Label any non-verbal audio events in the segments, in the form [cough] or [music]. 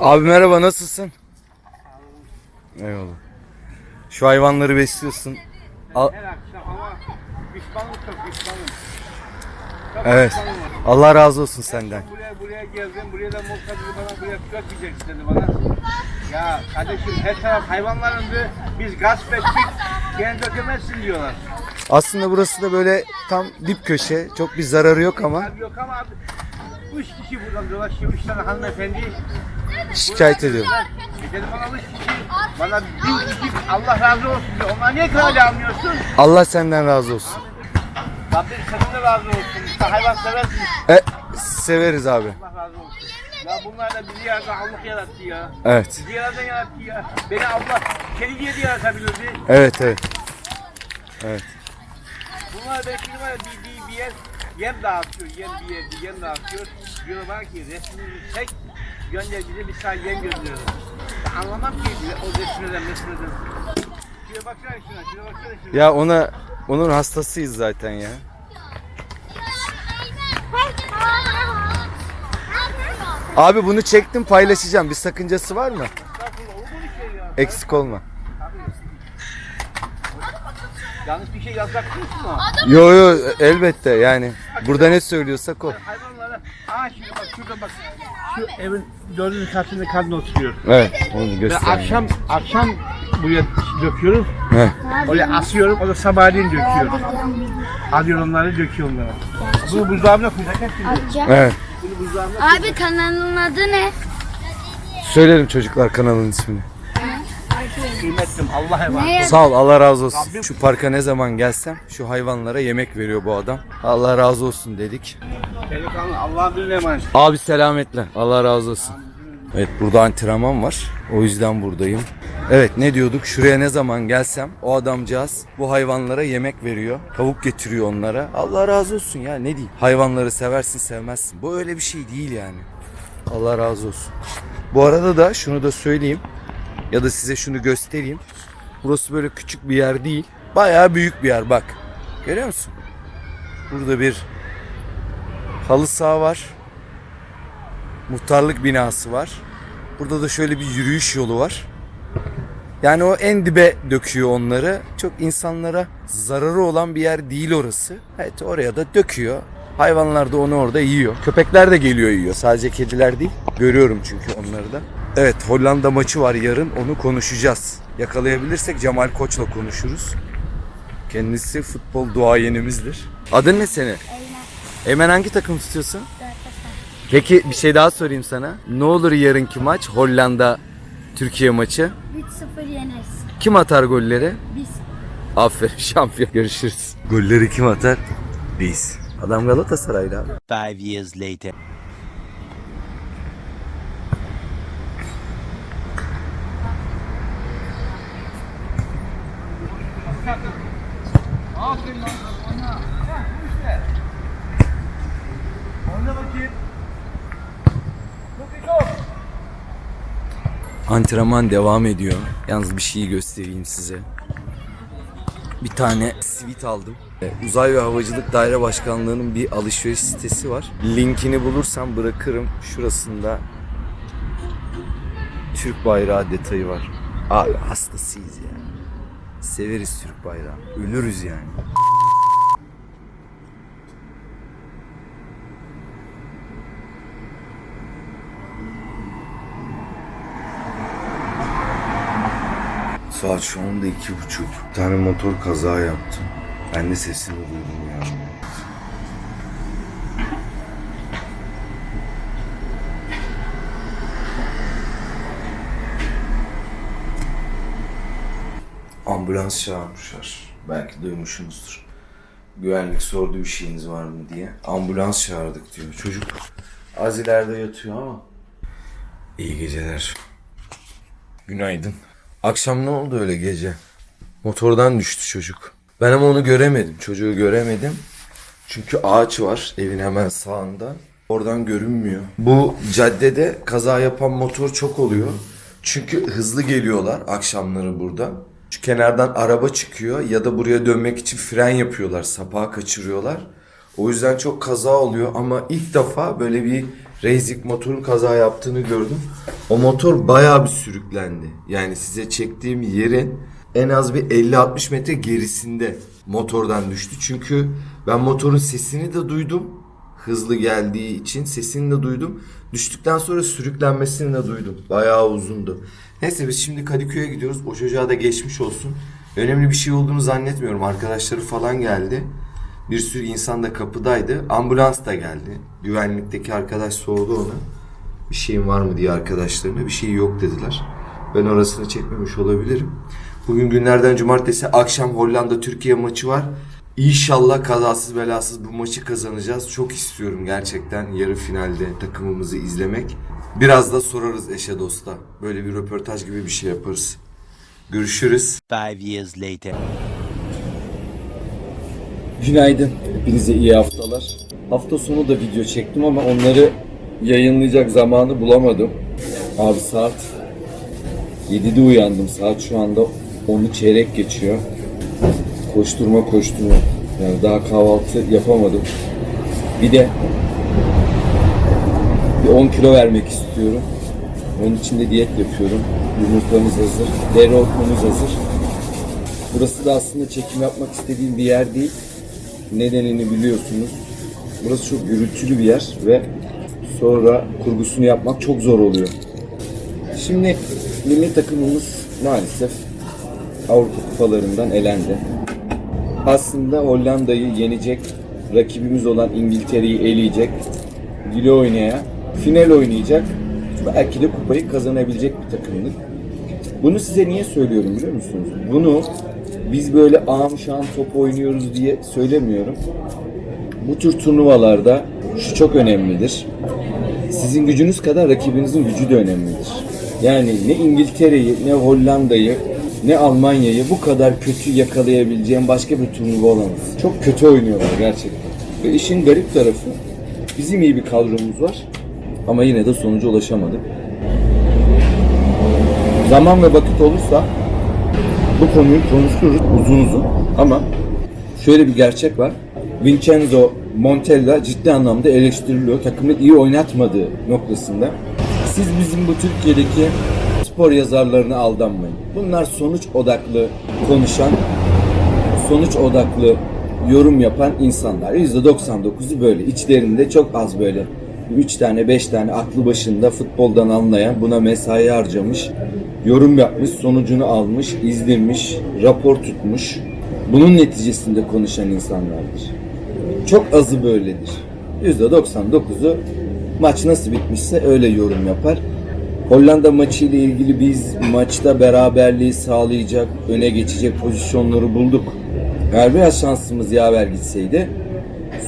Abi merhaba nasılsın? Eyvallah. Şu hayvanları besliyorsun. Al- Her akşam ama pişmanlık çok pişmanım. Evet. Allah razı olsun senden. Buraya buraya geldim. Buraya da Mokka dedi bana buraya tüfek yiyeceksin dedi bana. Ya kardeşim her taraf hayvanlarındı. Biz gasp ettik. Gene dökemezsin diyorlar. Aslında burası da böyle tam dip köşe. Çok bir zararı yok ama Abi yok ama abi. Üç kişi buradan dolaşıyor. Üç tane hanımefendi. şikayet ediyorum. E dedim bana üç kişi. Bana bin kişi Allah razı olsun diyor. Onlar niye krali almıyorsun? Allah senden razı olsun. Rabbim senin de razı olsun. Hayvan seversin. E, severiz abi. Allah razı olsun. Ya bunlar da bizi yarattı, Allah yarattı ya. Evet. Bizi yaradan yarattı ya. Beni Allah kedi diye de yaratabilirdi. Evet evet. Evet. Bunlar belki var ya bir, bir, bir yer yem dağıtıyor, yem bir yer, bir yem dağıtıyor. Diyor bana ki resmini çek, gönder bize bir sağ yem gönderiyor. Ben anlamam ki o resmiden, resmiden. Şuraya baksana şuna, şuraya baksana şuna. Ya ona onun hastasıyız zaten ya. Abi bunu çektim paylaşacağım. Bir sakıncası var mı? Mu şey? Eksik olma. Yanlış bir şey yazacak değilsin o. Yo yo elbette yani. Burada ne söylüyorsak o. Hayvanlara, aa şimdi bak şurada bak. Şu evin dördüncü katında kadın oturuyor. Evet onu Ve göster. akşam akşam buraya döküyorum. Heh. Oraya asıyorum. O da sabahleyin döküyor. Alıyorum onları döküyor onlara. Bunu buzdağına koyacak şimdi. Evet. Bunu buzdağına Abi kanalın adı ne? Söylerim çocuklar kanalın ismini. kıymetlim. Allah'a emanet. Ne? Sağ ol Allah razı olsun. Şu parka ne zaman gelsem şu hayvanlara yemek veriyor bu adam. Allah razı olsun dedik. Delikanlı Allah'a bir emanet. Abi selametle. Allah razı olsun. Evet burada antrenman var. O yüzden buradayım. Evet ne diyorduk? Şuraya ne zaman gelsem o adamcağız bu hayvanlara yemek veriyor. Tavuk getiriyor onlara. Allah razı olsun ya ne diyeyim. Hayvanları seversin sevmezsin. Bu öyle bir şey değil yani. Allah razı olsun. Bu arada da şunu da söyleyeyim. Ya da size şunu göstereyim. Burası böyle küçük bir yer değil. Bayağı büyük bir yer bak. Görüyor musun? Burada bir halı saha var muhtarlık binası var. Burada da şöyle bir yürüyüş yolu var. Yani o en dibe döküyor onları. Çok insanlara zararı olan bir yer değil orası. Evet oraya da döküyor. Hayvanlar da onu orada yiyor. Köpekler de geliyor yiyor. Sadece kediler değil. Görüyorum çünkü onları da. Evet Hollanda maçı var yarın. Onu konuşacağız. Yakalayabilirsek Cemal Koç'la konuşuruz. Kendisi futbol duayenimizdir. Adın ne senin? Eymen hangi takım tutuyorsun? Peki bir şey daha sorayım sana. Ne olur yarınki maç Hollanda Türkiye maçı? 3-0 yeneriz. Kim atar golleri? Biz. Aferin [laughs] şampiyon. Görüşürüz. Golleri kim atar? Biz. Adam Galatasaraylı abi. Five years later. Aferin lan. Oyna. Heh, bu işte. Oyna bakayım. Çok iyi top. Antrenman devam ediyor. Yalnız bir şeyi göstereyim size. Bir tane sivit aldım. E, Uzay ve Havacılık Daire Başkanlığı'nın bir alışveriş sitesi var. Linkini bulursam bırakırım. Şurasında Türk bayrağı detayı var. Abi hastasıyız ya. Severiz Türk bayrağı. Ölürüz yani. Saat şu anda iki buçuk. Bir tane motor kaza yaptı. Ben de sesini duydum ya. Ambulans çağırmışlar. Belki duymuşsunuzdur. Güvenlik sordu bir şeyiniz var mı diye. Ambulans çağırdık diyor. Çocuk az ileride yatıyor ama. İyi geceler. Günaydın. Akşam ne oldu öyle gece? Motordan düştü çocuk. Ben ama onu göremedim. Çocuğu göremedim. Çünkü ağaç var evin hemen sağında. Oradan görünmüyor. Bu caddede kaza yapan motor çok oluyor. Çünkü hızlı geliyorlar akşamları burada. Şu kenardan araba çıkıyor ya da buraya dönmek için fren yapıyorlar. Sapağı kaçırıyorlar. O yüzden çok kaza oluyor ama ilk defa böyle bir racing motorun kaza yaptığını gördüm. O motor bayağı bir sürüklendi. Yani size çektiğim yerin en az bir 50-60 metre gerisinde motordan düştü. Çünkü ben motorun sesini de duydum. Hızlı geldiği için sesini de duydum. Düştükten sonra sürüklenmesini de duydum. Bayağı uzundu. Neyse biz şimdi Kadıköy'e gidiyoruz. O çocuğa da geçmiş olsun. Önemli bir şey olduğunu zannetmiyorum. Arkadaşları falan geldi. Bir sürü insan da kapıdaydı. Ambulans da geldi. Güvenlikteki arkadaş sordu ona. Bir şeyin var mı diye arkadaşlarına. Bir şey yok dediler. Ben orasını çekmemiş olabilirim. Bugün günlerden cumartesi akşam Hollanda Türkiye maçı var. İnşallah kazasız belasız bu maçı kazanacağız. Çok istiyorum gerçekten yarı finalde takımımızı izlemek. Biraz da sorarız eşe dosta. Böyle bir röportaj gibi bir şey yaparız. Görüşürüz. Five years later. Günaydın. Hepinize iyi haftalar. Hafta sonu da video çektim ama onları yayınlayacak zamanı bulamadım. Abi saat 7'de uyandım. Saat şu anda 10'u çeyrek geçiyor. Koşturma koşturma. Yani daha kahvaltı yapamadım. Bir de bir 10 kilo vermek istiyorum. Onun için de diyet yapıyorum. Yumurtamız hazır. Dereotumuz hazır. Burası da aslında çekim yapmak istediğim bir yer değil. Nedenini biliyorsunuz. Burası çok gürültülü bir yer ve sonra kurgusunu yapmak çok zor oluyor. Şimdi milli takımımız maalesef Avrupa kupalarından elendi. Aslında Hollanda'yı yenecek, rakibimiz olan İngiltere'yi eleyecek, güle oynaya, final oynayacak, belki de kupayı kazanabilecek bir takımdık. Bunu size niye söylüyorum biliyor musunuz? Bunu biz böyle ağam şam top oynuyoruz diye söylemiyorum. Bu tür turnuvalarda şu çok önemlidir. Sizin gücünüz kadar rakibinizin gücü de önemlidir. Yani ne İngiltere'yi, ne Hollanda'yı, ne Almanya'yı bu kadar kötü yakalayabileceğim başka bir turnuva olamaz. Çok kötü oynuyorlar gerçekten. Ve işin garip tarafı bizim iyi bir kadromuz var ama yine de sonuca ulaşamadık. Zaman ve vakit olursa bu konuyu konuşuruz uzun uzun ama şöyle bir gerçek var. Vincenzo Montella ciddi anlamda eleştiriliyor. Takımı iyi oynatmadığı noktasında. Siz bizim bu Türkiye'deki spor yazarlarına aldanmayın. Bunlar sonuç odaklı konuşan, sonuç odaklı yorum yapan insanlar. %99'u böyle. İçlerinde çok az böyle 3 tane 5 tane aklı başında futboldan anlayan buna mesai harcamış, yorum yapmış, sonucunu almış, izlemiş, rapor tutmuş. Bunun neticesinde konuşan insanlardır. Çok azı böyledir. %99'u maç nasıl bitmişse öyle yorum yapar. Hollanda maçı ile ilgili biz maçta beraberliği sağlayacak, öne geçecek pozisyonları bulduk. Eğer biraz şansımız yaver gitseydi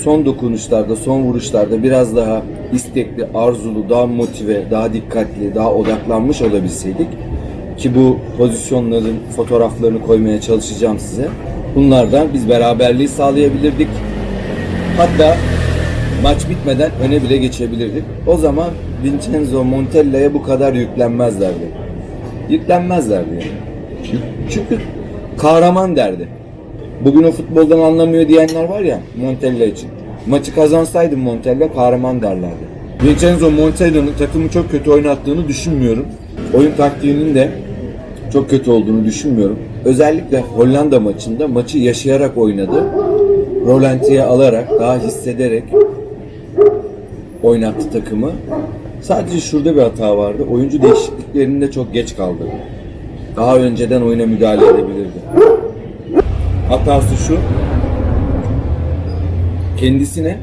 son dokunuşlarda, son vuruşlarda biraz daha istekli, arzulu, daha motive, daha dikkatli, daha odaklanmış olabilseydik ki bu pozisyonların fotoğraflarını koymaya çalışacağım size. Bunlardan biz beraberliği sağlayabilirdik. Hatta maç bitmeden öne bile geçebilirdik. O zaman Vincenzo Montella'ya bu kadar yüklenmezlerdi. Yüklenmezlerdi yani. Çünkü kahraman derdi. Bugün o futboldan anlamıyor diyenler var ya Montella için. Maçı kazansaydı Montella kahraman derlerdi. Vincenzo Montella'nın takımı çok kötü oynattığını düşünmüyorum. Oyun taktiğinin de çok kötü olduğunu düşünmüyorum. Özellikle Hollanda maçında maçı yaşayarak oynadı. Rolantiye alarak, daha hissederek oynattı takımı. Sadece şurada bir hata vardı. Oyuncu değişikliklerinde çok geç kaldı. Daha önceden oyuna müdahale edebilirdi. Hatası şu. Kendisine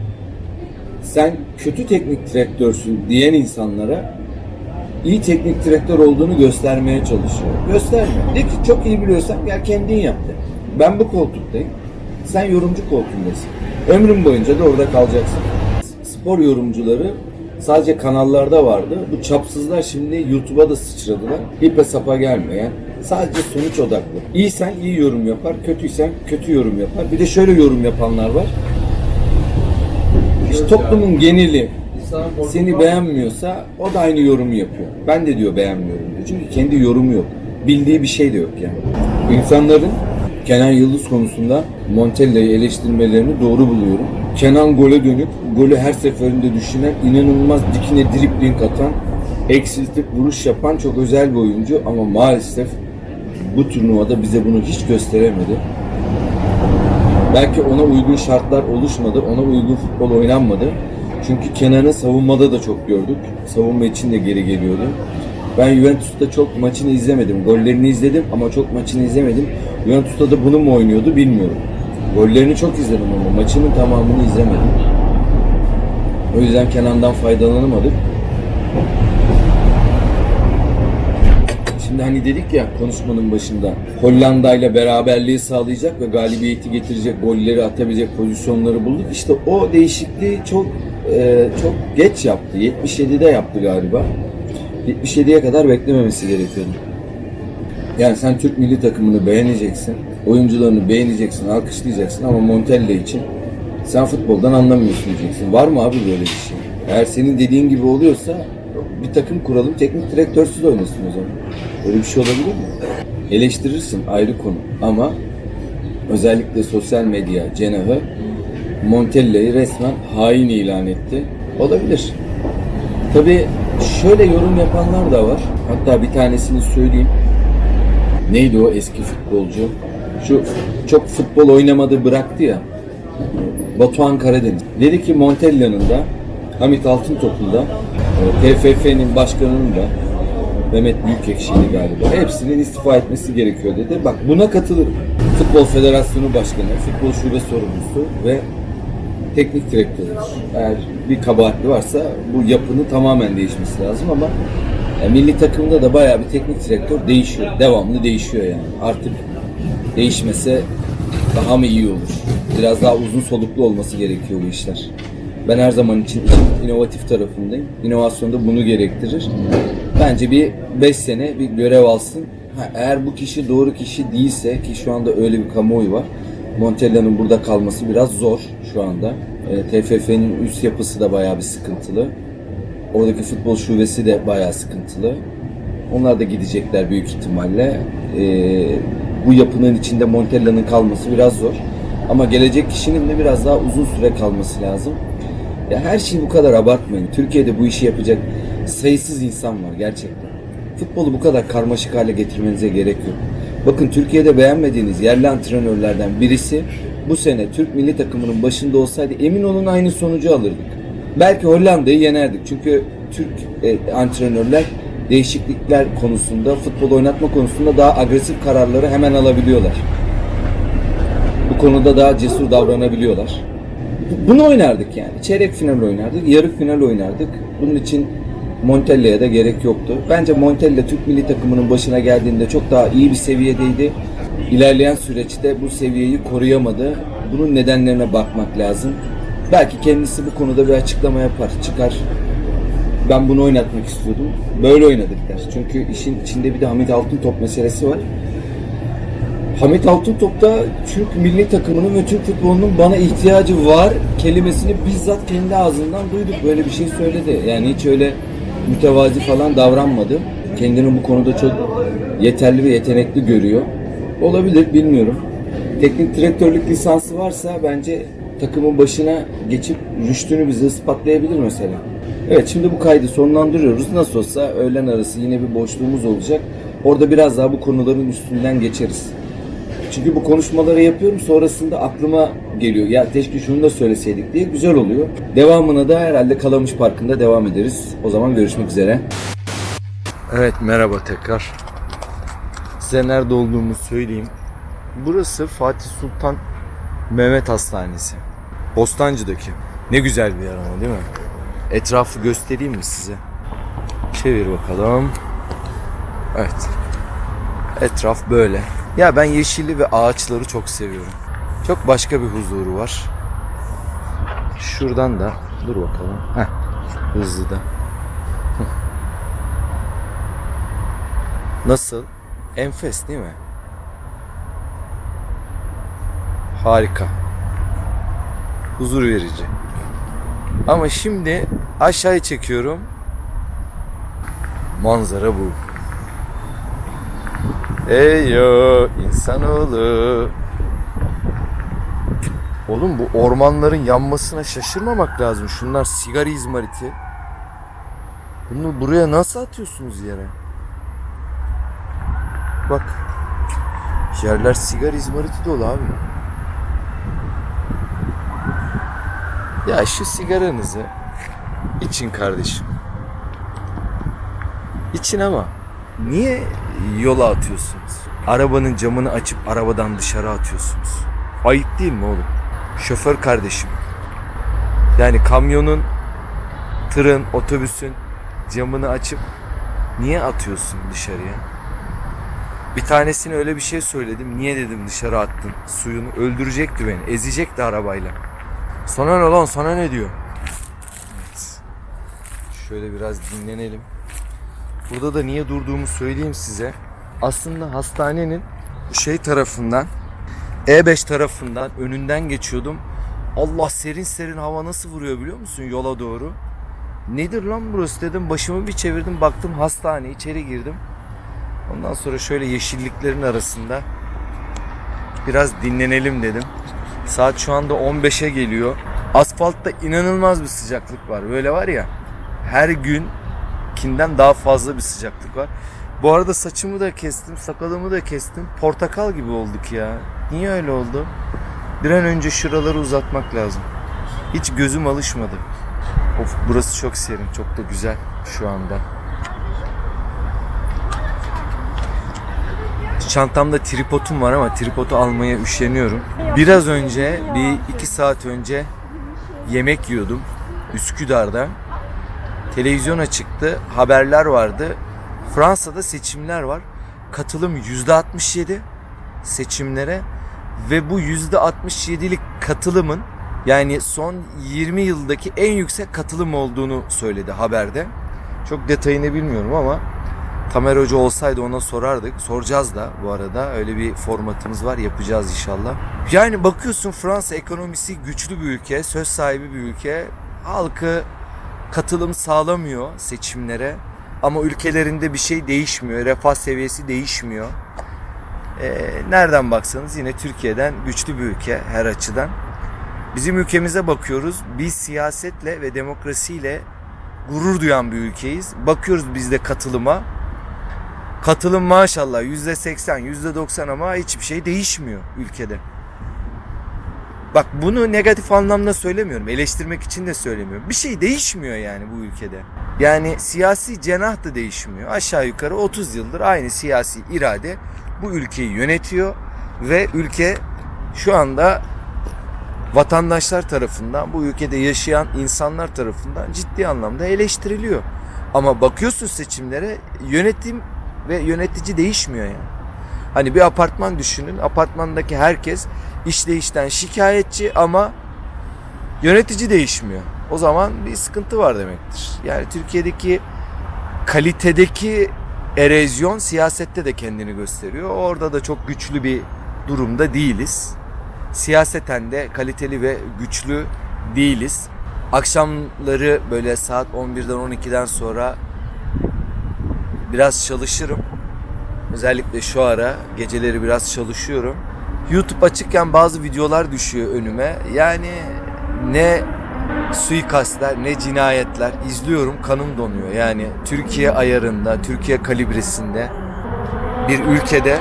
sen kötü teknik direktörsün diyen insanlara iyi teknik direktör olduğunu göstermeye çalışıyor. Gösterme. De ki çok iyi biliyorsan gel kendin yap de. Ben bu koltuktayım. Sen yorumcu koltuğundasın. Ömrün boyunca da orada kalacaksın. Spor yorumcuları sadece kanallarda vardı. Bu çapsızlar şimdi YouTube'a da sıçradılar. İpe sapa gelmeyen, sadece sonuç odaklı. İyisen iyi yorum yapar, kötüysen kötü yorum yapar. Bir de şöyle yorum yapanlar var. İşte toplumun geneli seni beğenmiyorsa o da aynı yorumu yapıyor. Ben de diyor beğenmiyorum diyor. Çünkü kendi yorumu yok. bildiği bir şey de yok yani. İnsanların Kenan Yıldız konusunda Montella'yı eleştirmelerini doğru buluyorum. Kenan gole dönüp golü her seferinde düşünen, inanılmaz dikine dripling atan, eksiltip vuruş yapan çok özel bir oyuncu ama maalesef bu turnuvada bize bunu hiç gösteremedi. Belki ona uygun şartlar oluşmadı, ona uygun futbol oynanmadı. Çünkü Kenan'ı savunmada da çok gördük. Savunma için de geri geliyordu. Ben Juventus'ta çok maçını izlemedim. Gollerini izledim ama çok maçını izlemedim. Juventus'ta da bunu mu oynuyordu bilmiyorum. Gollerini çok izledim ama maçının tamamını izlemedim. O yüzden Kenan'dan faydalanamadık. Şimdi hani dedik ya konuşmanın başında Hollanda ile beraberliği sağlayacak ve galibiyeti getirecek golleri atabilecek pozisyonları bulduk. İşte o değişikliği çok e, çok geç yaptı. 77'de yaptı galiba. 77'ye kadar beklememesi gerekiyordu. Yani sen Türk milli takımını beğeneceksin, oyuncularını beğeneceksin, alkışlayacaksın ama Montella için sen futboldan anlamıyorsun diyeceksin. Var mı abi böyle bir şey? Eğer senin dediğin gibi oluyorsa bir takım kuralım, teknik direktörsüz oynasın o zaman. Öyle bir şey olabilir mi? Eleştirirsin ayrı konu ama özellikle sosyal medya cenahı Montella'yı resmen hain ilan etti. Olabilir. Tabii şöyle yorum yapanlar da var. Hatta bir tanesini söyleyeyim. Neydi o eski futbolcu? Şu çok futbol oynamadı bıraktı ya. Batuhan Karadeniz. Dedi ki Montella'nın da Hamit Altıntop'un da e, TFF'nin başkanının da Mehmet Büyükekşi'ydi galiba. Hepsinin istifa etmesi gerekiyor dedi. Bak buna katılırım. Futbol Federasyonu Başkanı, futbol şube sorumlusu ve teknik direktörü. Eğer bir kabahatli varsa bu yapının tamamen değişmesi lazım ama ya milli takımda da bayağı bir teknik direktör değişiyor. Devamlı değişiyor yani. Artık değişmese daha mı iyi olur? Biraz daha uzun soluklu olması gerekiyor bu işler. Ben her zaman için işin inovatif tarafındayım. İnovasyon da bunu gerektirir. Bence bir 5 sene bir görev alsın. Ha, eğer bu kişi doğru kişi değilse ki şu anda öyle bir kamuoyu var. Montella'nın burada kalması biraz zor şu anda. E, TFF'nin üst yapısı da bayağı bir sıkıntılı. Oradaki futbol şubesi de bayağı sıkıntılı. Onlar da gidecekler büyük ihtimalle. Ee, bu yapının içinde Montella'nın kalması biraz zor. Ama gelecek kişinin de biraz daha uzun süre kalması lazım. Ya her şeyi bu kadar abartmayın. Türkiye'de bu işi yapacak sayısız insan var gerçekten. Futbolu bu kadar karmaşık hale getirmenize gerek yok. Bakın Türkiye'de beğenmediğiniz yerli antrenörlerden birisi bu sene Türk milli takımının başında olsaydı emin olun aynı sonucu alırdık. Belki Hollanda'yı yenerdik. Çünkü Türk e, antrenörler değişiklikler konusunda, futbol oynatma konusunda daha agresif kararları hemen alabiliyorlar. Bu konuda daha cesur davranabiliyorlar. Bu- Bunu oynardık yani. Çeyrek final oynardık, yarı final oynardık. Bunun için Montella'ya da gerek yoktu. Bence Montella Türk milli takımının başına geldiğinde çok daha iyi bir seviyedeydi. İlerleyen süreçte bu seviyeyi koruyamadı. Bunun nedenlerine bakmak lazım. Belki kendisi bu konuda bir açıklama yapar, çıkar. Ben bunu oynatmak istiyordum. Böyle oynadık der. Çünkü işin içinde bir de Hamit Altıntop meselesi var. Hamit Altıntop da Türk milli takımının ve Türk futbolunun bana ihtiyacı var kelimesini bizzat kendi ağzından duyduk. Böyle bir şey söyledi. Yani hiç öyle mütevazi falan davranmadı. Kendini bu konuda çok yeterli ve yetenekli görüyor. Olabilir bilmiyorum. Teknik direktörlük lisansı varsa bence takımın başına geçip rüştünü bize ispatlayabilir mesela. Evet şimdi bu kaydı sonlandırıyoruz. Nasıl olsa öğlen arası yine bir boşluğumuz olacak. Orada biraz daha bu konuların üstünden geçeriz. Çünkü bu konuşmaları yapıyorum sonrasında aklıma geliyor. Ya keşke şunu da söyleseydik diye güzel oluyor. Devamına da herhalde Kalamış Parkı'nda devam ederiz. O zaman görüşmek üzere. Evet merhaba tekrar. Size nerede olduğumu söyleyeyim. Burası Fatih Sultan Mehmet Hastanesi. Bostancı'daki. Ne güzel bir yer ama değil mi? Etrafı göstereyim mi size? Çevir bakalım. Evet. Etraf böyle. Ya ben yeşili ve ağaçları çok seviyorum. Çok başka bir huzuru var. Şuradan da dur bakalım. Heh. Hızlı da. [laughs] Nasıl? Enfes değil mi? Harika. Huzur verici. Ama şimdi aşağıya çekiyorum. Manzara bu. Ey yo insanoğlu. Oğlum bu ormanların yanmasına şaşırmamak lazım. Şunlar sigara izmariti. Bunu buraya nasıl atıyorsunuz yere? Bak. Yerler sigara izmariti dolu abi. Ya şu sigaranızı için kardeşim. İçin ama niye yola atıyorsunuz? Arabanın camını açıp arabadan dışarı atıyorsunuz. Ayıp değil mi oğlum? Şoför kardeşim. Yani kamyonun, tırın, otobüsün camını açıp niye atıyorsun dışarıya? Bir tanesine öyle bir şey söyledim. Niye dedim dışarı attın suyunu? Öldürecekti beni. Ezecekti arabayla. Sana ne lan sana ne diyor? Evet. Şöyle biraz dinlenelim. Burada da niye durduğumu söyleyeyim size. Aslında hastanenin şey tarafından E5 tarafından önünden geçiyordum. Allah serin serin hava nasıl vuruyor biliyor musun yola doğru? Nedir lan burası dedim. Başımı bir çevirdim baktım hastane içeri girdim. Ondan sonra şöyle yeşilliklerin arasında biraz dinlenelim dedim. Saat şu anda 15'e geliyor. Asfaltta inanılmaz bir sıcaklık var. Böyle var ya her gün kinden daha fazla bir sıcaklık var. Bu arada saçımı da kestim, sakalımı da kestim. Portakal gibi olduk ya. Niye öyle oldu? Bir an önce şuraları uzatmak lazım. Hiç gözüm alışmadı. Of burası çok serin, çok da güzel şu anda. Çantamda tripodum var ama tripodu almaya üşeniyorum. Biraz önce, bir iki saat önce yemek yiyordum Üsküdar'da. Televizyona çıktı, haberler vardı. Fransa'da seçimler var. Katılım %67 seçimlere ve bu %67'lik katılımın yani son 20 yıldaki en yüksek katılım olduğunu söyledi haberde. Çok detayını bilmiyorum ama Tamer Hoca olsaydı ona sorardık. Soracağız da bu arada. Öyle bir formatımız var. Yapacağız inşallah. Yani bakıyorsun Fransa ekonomisi güçlü bir ülke. Söz sahibi bir ülke. Halkı katılım sağlamıyor seçimlere. Ama ülkelerinde bir şey değişmiyor. Refah seviyesi değişmiyor. Ee, nereden baksanız yine Türkiye'den güçlü bir ülke her açıdan. Bizim ülkemize bakıyoruz. Biz siyasetle ve demokrasiyle gurur duyan bir ülkeyiz. Bakıyoruz biz de katılıma. Katılım maşallah yüzde seksen, yüzde doksan ama hiçbir şey değişmiyor ülkede. Bak bunu negatif anlamda söylemiyorum. Eleştirmek için de söylemiyorum. Bir şey değişmiyor yani bu ülkede. Yani siyasi cenah da değişmiyor. Aşağı yukarı 30 yıldır aynı siyasi irade bu ülkeyi yönetiyor ve ülke şu anda vatandaşlar tarafından, bu ülkede yaşayan insanlar tarafından ciddi anlamda eleştiriliyor. Ama bakıyorsun seçimlere yönetim ve yönetici değişmiyor yani. Hani bir apartman düşünün. Apartmandaki herkes işleyişten şikayetçi ama yönetici değişmiyor. O zaman bir sıkıntı var demektir. Yani Türkiye'deki kalitedeki erozyon siyasette de kendini gösteriyor. Orada da çok güçlü bir durumda değiliz. Siyaseten de kaliteli ve güçlü değiliz. Akşamları böyle saat 11'den 12'den sonra biraz çalışırım. Özellikle şu ara geceleri biraz çalışıyorum. YouTube açıkken bazı videolar düşüyor önüme. Yani ne suikastler ne cinayetler izliyorum kanım donuyor. Yani Türkiye ayarında, Türkiye kalibresinde bir ülkede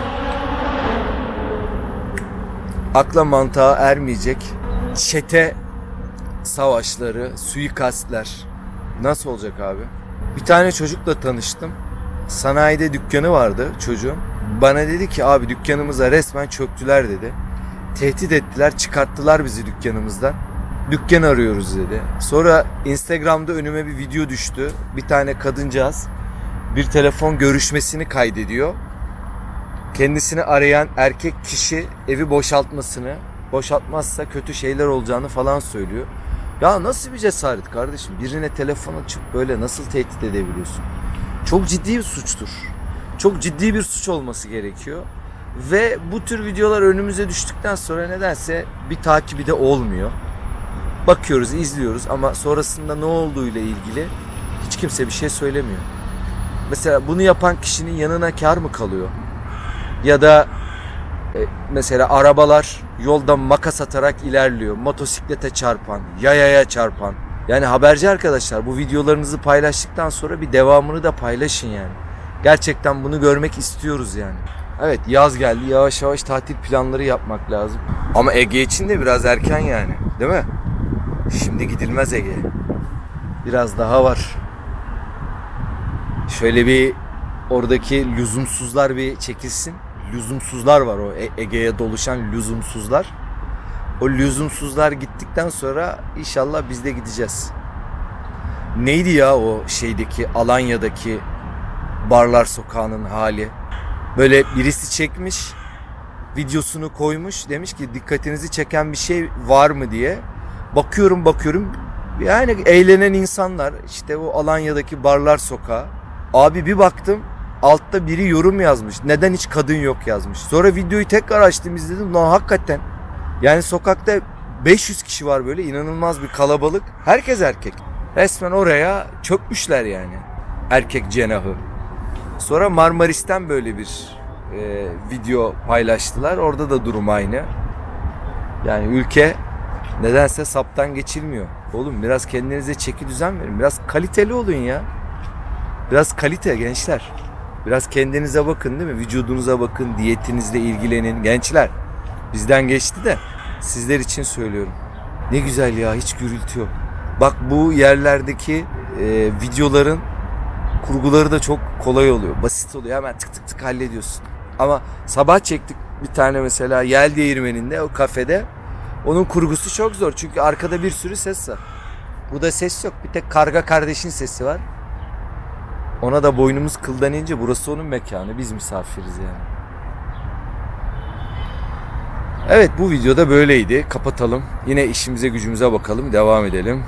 akla mantığa ermeyecek çete savaşları, suikastler nasıl olacak abi? Bir tane çocukla tanıştım. Sanayide dükkanı vardı çocuğun. Bana dedi ki abi dükkanımıza resmen çöktüler dedi. Tehdit ettiler, çıkarttılar bizi dükkanımızdan. Dükkan arıyoruz dedi. Sonra Instagram'da önüme bir video düştü. Bir tane kadıncağız bir telefon görüşmesini kaydediyor. Kendisini arayan erkek kişi evi boşaltmasını, boşaltmazsa kötü şeyler olacağını falan söylüyor. Ya nasıl bir cesaret kardeşim? Birine telefon açıp böyle nasıl tehdit edebiliyorsun? Çok ciddi bir suçtur. Çok ciddi bir suç olması gerekiyor. Ve bu tür videolar önümüze düştükten sonra nedense bir takibi de olmuyor. Bakıyoruz, izliyoruz ama sonrasında ne olduğu ile ilgili hiç kimse bir şey söylemiyor. Mesela bunu yapan kişinin yanına kar mı kalıyor? Ya da e, mesela arabalar yolda makas atarak ilerliyor. Motosiklete çarpan, yayaya çarpan. Yani haberci arkadaşlar bu videolarınızı paylaştıktan sonra bir devamını da paylaşın yani. Gerçekten bunu görmek istiyoruz yani. Evet yaz geldi yavaş yavaş tatil planları yapmak lazım. Ama Ege için de biraz erken yani değil mi? Şimdi gidilmez Ege. Biraz daha var. Şöyle bir oradaki lüzumsuzlar bir çekilsin. Lüzumsuzlar var o E- Ege'ye doluşan lüzumsuzlar. O lüzumsuzlar gittikten sonra inşallah biz de gideceğiz. Neydi ya o şeydeki Alanya'daki barlar sokağının hali? Böyle birisi çekmiş, videosunu koymuş, demiş ki dikkatinizi çeken bir şey var mı diye. Bakıyorum bakıyorum yani eğlenen insanlar işte o Alanya'daki barlar sokağı. Abi bir baktım altta biri yorum yazmış. Neden hiç kadın yok yazmış. Sonra videoyu tekrar açtım izledim. Lan hakikaten. Yani sokakta 500 kişi var böyle inanılmaz bir kalabalık. Herkes erkek. Resmen oraya çökmüşler yani. Erkek cenahı. Sonra Marmaris'ten böyle bir e, video paylaştılar. Orada da durum aynı. Yani ülke nedense saptan geçilmiyor. Oğlum biraz kendinize çeki düzen verin. Biraz kaliteli olun ya. Biraz kalite gençler. Biraz kendinize bakın değil mi? Vücudunuza bakın, diyetinizle ilgilenin. Gençler bizden geçti de sizler için söylüyorum. Ne güzel ya hiç gürültü yok. Bak bu yerlerdeki e, videoların kurguları da çok kolay oluyor. Basit oluyor. Hemen tık tık tık hallediyorsun. Ama sabah çektik bir tane mesela yel değirmeninde o kafede. Onun kurgusu çok zor. Çünkü arkada bir sürü ses var. Bu da ses yok. Bir tek karga kardeşin sesi var. Ona da boynumuz kıldan ince burası onun mekanı. Biz misafiriz yani. Evet bu videoda böyleydi. Kapatalım. Yine işimize gücümüze bakalım. Devam edelim.